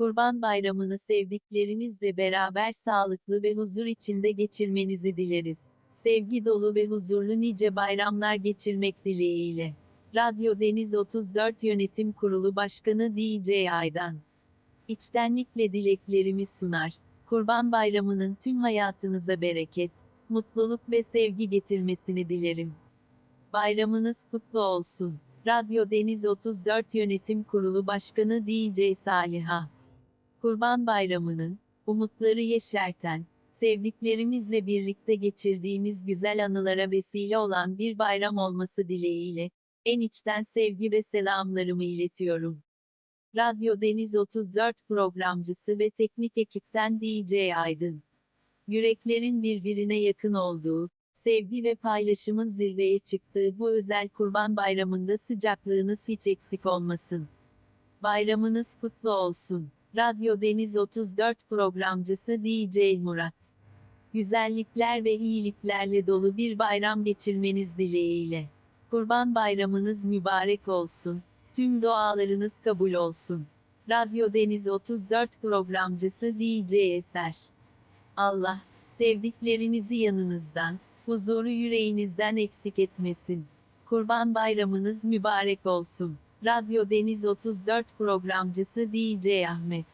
Kurban Bayramını sevdiklerinizle beraber sağlıklı ve huzur içinde geçirmenizi dileriz. Sevgi dolu ve huzurlu nice bayramlar geçirmek dileğiyle. Radyo Deniz 34 Yönetim Kurulu Başkanı DJ Aydan. İçtenlikle dileklerimi sunar. Kurban Bayramı'nın tüm hayatınıza bereket, mutluluk ve sevgi getirmesini dilerim. Bayramınız kutlu olsun. Radyo Deniz 34 Yönetim Kurulu Başkanı DJ Saliha. Kurban Bayramı'nın, umutları yeşerten, sevdiklerimizle birlikte geçirdiğimiz güzel anılara vesile olan bir bayram olması dileğiyle, en içten sevgi ve selamlarımı iletiyorum. Radyo Deniz 34 programcısı ve teknik ekipten DJ Aydın. Yüreklerin birbirine yakın olduğu, sevgi ve paylaşımın zirveye çıktığı bu özel Kurban Bayramı'nda sıcaklığınız hiç eksik olmasın. Bayramınız kutlu olsun. Radyo Deniz 34 programcısı DJ Murat. Güzellikler ve iyiliklerle dolu bir bayram geçirmeniz dileğiyle. Kurban Bayramınız mübarek olsun. Tüm dualarınız kabul olsun. Radyo Deniz 34 programcısı DJ Eser. Allah, sevdiklerinizi yanınızdan, huzuru yüreğinizden eksik etmesin. Kurban Bayramınız mübarek olsun. Radyo Deniz 34 programcısı DJ Ahmet.